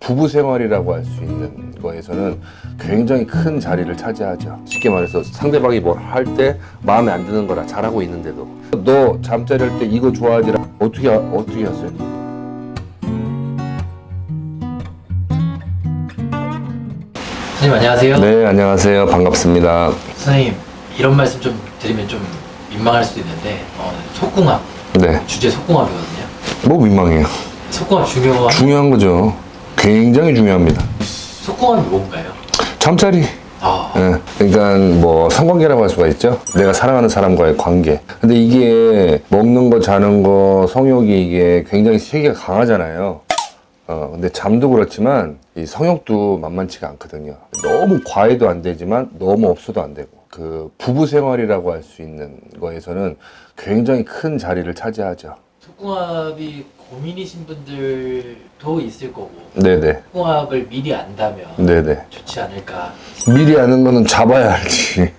부부 생활이라고 할 수 있는 거에서는 굉장히 큰 자리를 차지하죠. 쉽게 말해서 상대방이 뭘 할 때 마음에 안 드는 거라 잘하고 있는데도 너 잠자리 할 때 이거 좋아하지라 어떻게 하- 어떻게 하세요? 선생님 안녕하세요. 네 안녕하세요 반갑습니다. 선생님 이런 말씀 좀 드리면 좀 민망할 수도 있는데 어, 속궁합 네. 주제 속궁합이거든요. 뭐 민망해요. 속궁합 중요한 중요한 거죠. 굉장히 중요합니다. 속궁합이 뭔가요? 잠자리. 아, 예, 그러니까 뭐 성관계라고 할 수가 있죠. 내가 사랑하는 사람과의 관계. 근데 이게 먹는 거, 자는 거, 성욕이 이게 굉장히 세계가 강하잖아요. 어, 근데 잠도 그렇지만 이 성욕도 만만치가 않거든요. 너무 과해도 안 되지만 너무 없어도 안 되고. 그 부부 생활이라고 할 수 있는 거에서는 굉장히 큰 자리를 차지하죠. 속궁합이 고민이신 분들도 있을 거고 네네. 속궁합을 미리 안다면 네네. 좋지 않을까. 미리 아는 거는 잡아야 알지.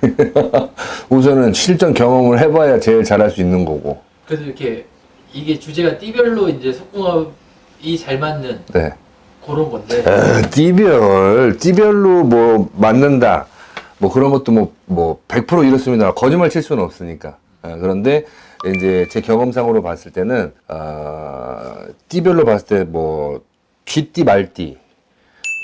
우선은 실전 경험을 해봐야 제일 잘할 수 있는 거고. 그래서 이렇게 이게 주제가 띠별로 이제 속궁합이 잘 맞는 네. 그런 건데 에, 띠별, 띠별로 뭐 맞는다. 뭐 그런 것도 뭐, 뭐, 100% 이렇습니다. 거짓말 칠 수는 없으니까. 아, 그런데 이제 제 경험상으로 봤을 때는, 아, 띠별로 봤을 때 뭐, 쥐띠, 말띠,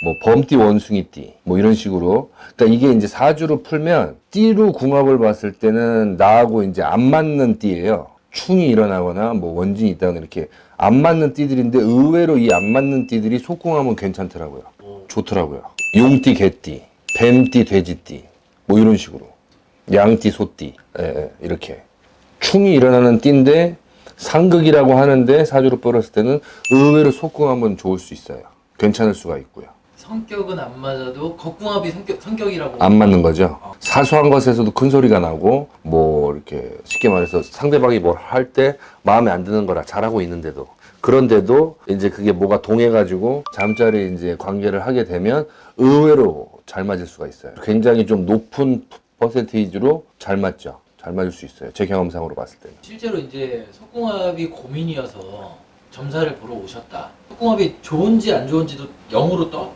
뭐, 범띠, 원숭이띠, 뭐 이런 식으로. 그러니까 이게 이제 사주로 풀면 띠로 궁합을 봤을 때는 나하고 이제 안 맞는 띠예요. 충이 일어나거나 뭐 원진이 있다거나 이렇게 안 맞는 띠들인데 의외로 이 안 맞는 띠들이 속궁합은 괜찮더라고요. 뭐 좋더라고요. 용띠, 개띠, 뱀띠, 돼지띠, 뭐 이런 식으로. 양띠, 소띠, 예, 예, 이렇게. 충이 일어나는 띠인데 상극이라고 하는데 사주로 뻘었을 때는 의외로 속궁합은 좋을 수 있어요. 괜찮을 수가 있고요. 성격은 안 맞아도 겉궁합이 성격 성격이라고 안 맞는 거죠. 사소한 것에서도 큰 소리가 나고 뭐 이렇게 쉽게 말해서 상대방이 뭘 할 때 마음에 안 드는 거라 잘하고 있는데도 그런데도 이제 그게 뭐가 동해가지고 잠자리 이제 관계를 하게 되면 의외로 잘 맞을 수가 있어요. 굉장히 좀 높은 퍼센테이지로 잘 맞죠. 잘 맞을 수 있어요. 제 경험상으로 봤을 때는. 실제로 이제 속궁합이 고민이어서 점사를 보러 오셨다. 속궁합이 좋은지 안 좋은지도 영으로 떠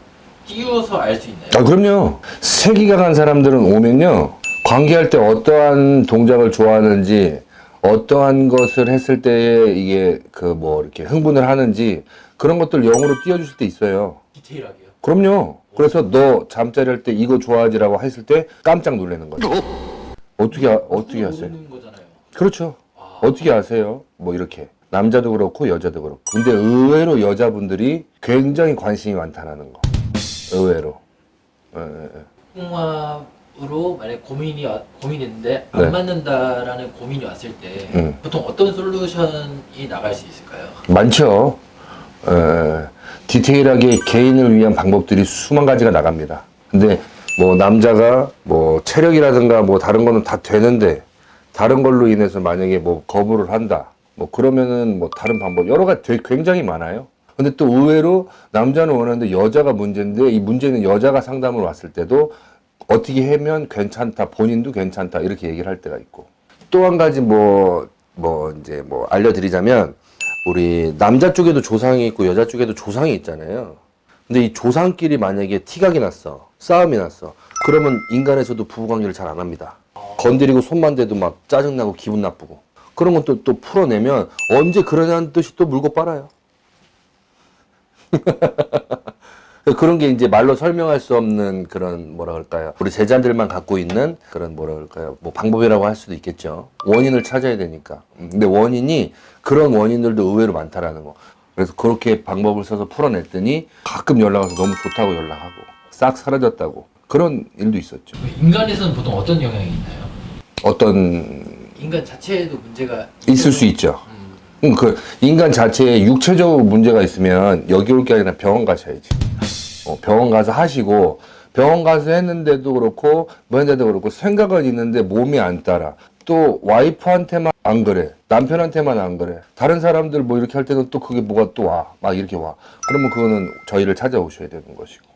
띄워서 알 수 있나요? 아, 그럼요. 세기가 간 사람들은 오면요. 관계할 때 어떠한 동작을 좋아하는지, 어떠한 것을 했을 때 이게 그 뭐 이렇게 흥분을 하는지 그런 것들 영으로 띄워주실 때 있어요. 디테일하게요. 그럼요. 그래서 너 잠자리 할 때 이거 좋아하지라고 했을 때 깜짝 놀라는 거죠. 어떻게, 아- 어떻게 하세요? 거잖아요. 그렇죠. 아, 어떻게 아세요? 뭐 이렇게. 남자도 그렇고 여자도 그렇고. 근데 의외로 여자분들이 굉장히 관심이 많다는 거. 의외로. 예, 예, 예. 속궁합으로 만약 고민이 와- 고민인데 안 네. 맞는다라는 고민이 왔을 때 음. 보통 어떤 솔루션이 나갈 수 있을까요? 많죠. 에, 디테일하게 개인을 위한 방법들이 수만 가지가 나갑니다. 근데 뭐 남자가 뭐 체력이라든가 뭐 다른 거는 다 되는데 다른 걸로 인해서 만약에 뭐 거부를 한다. 뭐 그러면은 뭐 다른 방법 여러 가지 되게 굉장히 많아요. 근데 또 의외로 남자는 원하는데 여자가 문제인데 이 문제는 여자가 상담을 왔을 때도 어떻게 하면 괜찮다 본인도 괜찮다 이렇게 얘기를 할 때가 있고 또 한 가지 뭐뭐 이제 뭐 알려드리자면 우리 남자 쪽에도 조상이 있고 여자 쪽에도 조상이 있잖아요. 근데 이 조상끼리 만약에 티각이 났어, 싸움이 났어, 그러면 인간에서도 부부관계를 잘 안 합니다. 건드리고 손만 대도 막 짜증나고 기분 나쁘고 그런 건또또 풀어내면 언제 그러냐는 듯이 또 물고 빨아요. 그런 게 이제 말로 설명할 수 없는 그런 뭐라 그럴까요? 우리 제자들만 갖고 있는 그런 뭐라 그럴까요? 뭐 방법이라고 할 수도 있겠죠. 원인을 찾아야 되니까. 음, 근데 원인이 그런 원인들도 의외로 많다라는 거. 그래서 그렇게 방법을 써서 풀어냈더니 가끔 연락 와서 너무 좋다고 연락하고 싹 사라졌다고 그런 일도 있었죠. 인간에서는 보통 어떤 영향이 있나요? 어떤 인간 자체에도 문제가 있을 수 있죠. 음, 음, 그 인간 자체에 육체적으로 문제가 있으면 여기 올 게 아니라 병원 가셔야지. 어, 병원 가서 하시고 병원 가서 했는데도 그렇고 뭐 했는데도 그렇고 생각은 있는데 몸이 안 따라. 또 와이프한테만 안 그래. 남편한테만 안 그래. 다른 사람들 뭐 이렇게 할 때는 또 그게 뭐가 또 와. 막 이렇게 와. 그러면 그거는 저희를 찾아오셔야 되는 것이고.